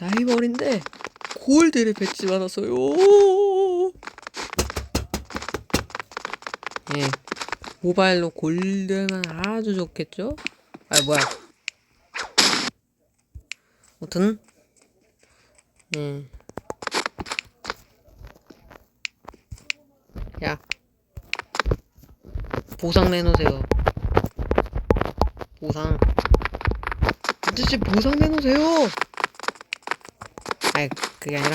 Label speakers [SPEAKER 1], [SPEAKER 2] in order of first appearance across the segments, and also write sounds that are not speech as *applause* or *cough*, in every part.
[SPEAKER 1] 나이가 어린데 골드를 뱉지 않았어요. 예, 모바일로 골드면 아주 좋겠죠? 아 뭐야? 아무튼 예. 야 보상 내놓으세요. 보상. 아저씨 보상 내놓으세요. 아이 그게 아니라.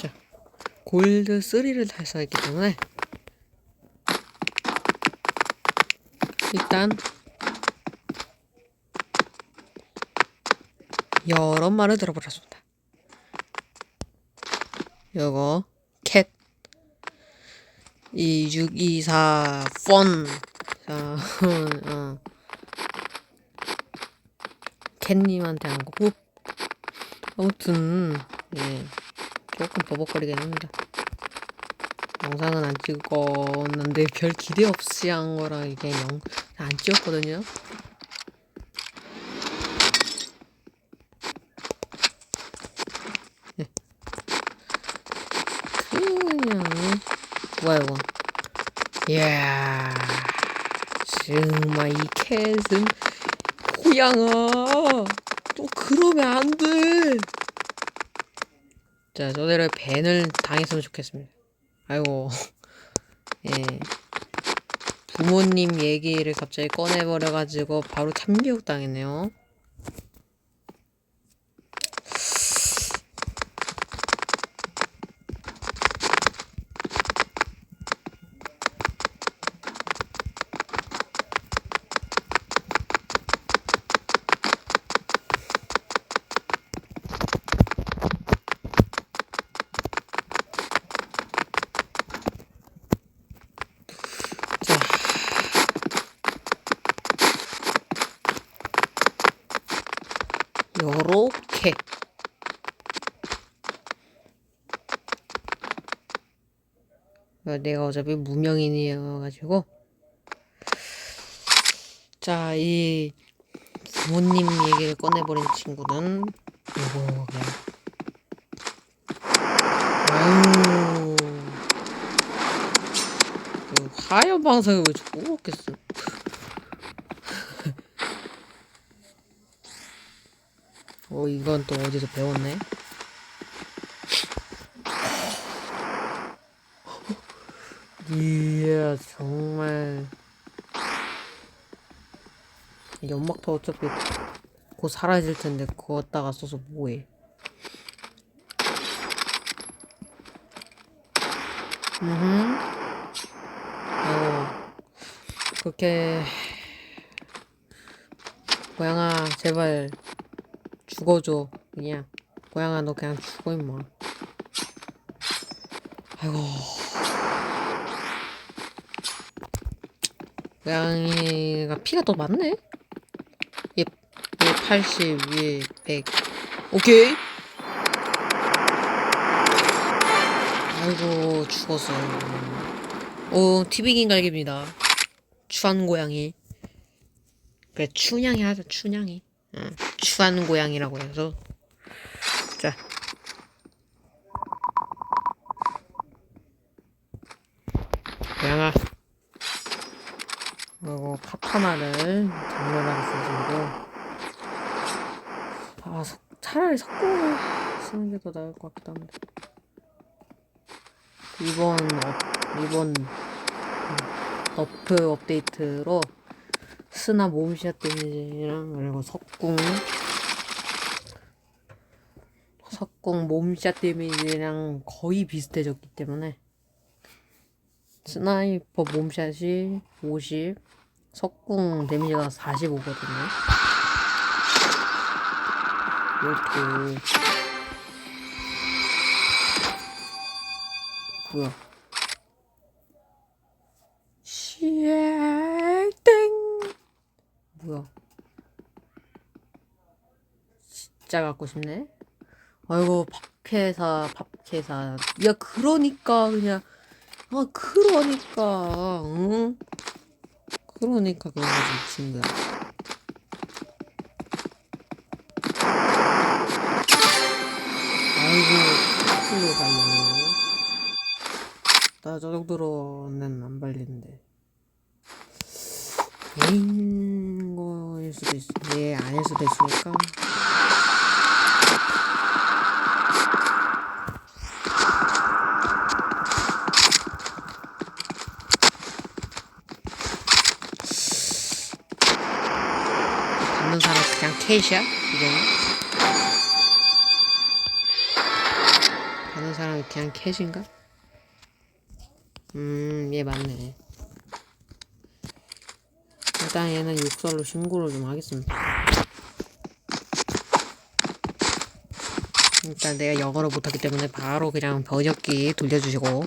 [SPEAKER 1] 자 골드 3를 달성했기 때문에 일단 여러 말을 들어보셨습니다. 요거 캣 2624 펀. 자, *laughs* 어. 캣님한테 한 거고. 아무튼, 예. 조금 버벅거리긴 합니다. 영상은 안 찍었는데 별 기대 없이 한 거라 이게 영, 안 찍었거든요. 예. 그냥, 뭐야, 이거. 이야, 정말 이 캣은 고 양아. 또 그러면 안 돼. 자, 저대로 밴을 당했으면 좋겠습니다. 아이고, *laughs* 예. 부모님 얘기를 갑자기 꺼내버려가지고 바로 참교육 당했네요. 요렇게. 어, 내가 어차피 무명인이어가지고. 자, 이 부모님 얘기를 꺼내버린 친구는 요거 그냥. 아유. 그 하얀 방송이 왜 자꾸 그렇겠어? 어 이건 또 어디서 배웠네? 이야 정말 연막도 어차피 곧 사라질 텐데 그거다가 써서 뭐해? 음. 어, 그렇게 고양아 제발 죽어줘. 그냥. 고양아 너 그냥 죽어 임마. 아이고. 고양이가 피가 더 많네? 얘, 얘 80, 얘 100. 오케이? 아이고 죽었어. 오 티비긴 갈기입니다. 추한 고양이. 그래 춘향이 하자 춘향이 응. 추한 고양이라고 해서. 자. 고양아. 그리고 카타나를 장렬하게 쓰시고 아 석- 차라리 석궁을 쓰는 게 더 나을 것 같기도 합니다. 이번 업, 이번 너프 업데이트로 스나 몸샷 데미지랑 그리고 석궁. 석궁 몸샷 데미지랑 거의 비슷해졌기 때문에 스나이퍼 몸샷이 50 석궁 데미지가 45거든요. 이렇게. 뭐야 진짜 갖고 싶네. 아이고 밥회사 밥회사. 야 그러니까 그냥 아 그러니까 응? 그러니까 그런 거지 친구야. 아이고 친구 달려. 나저 정도로는 안 발리는데. 개인 거일 수도 있, 예, 아닐 수도 있으니까. 캐시야? 이거는? 받는 사람이 그냥 캐시인가? 음, 얘 맞네. 일단 얘는 육설로 신고를 좀 하겠습니다. 일단 내가 영어를 못하기 때문에 바로 그냥 번역기 돌려주시고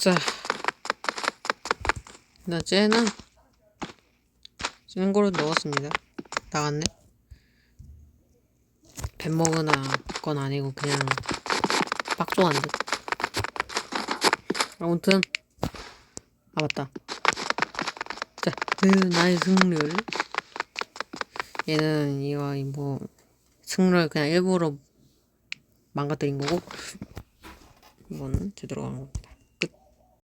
[SPEAKER 1] 자, 나 쟤는 신고를 넣었습니다. 나갔네. 밥 먹으나 건 아니고 그냥 빡종한 듯. 아무튼 아 맞다. 자, 그 나의 승률. 얘는 이거 뭐 승률 그냥 일부러 망가뜨린 거고 이거는 제대로 간 거.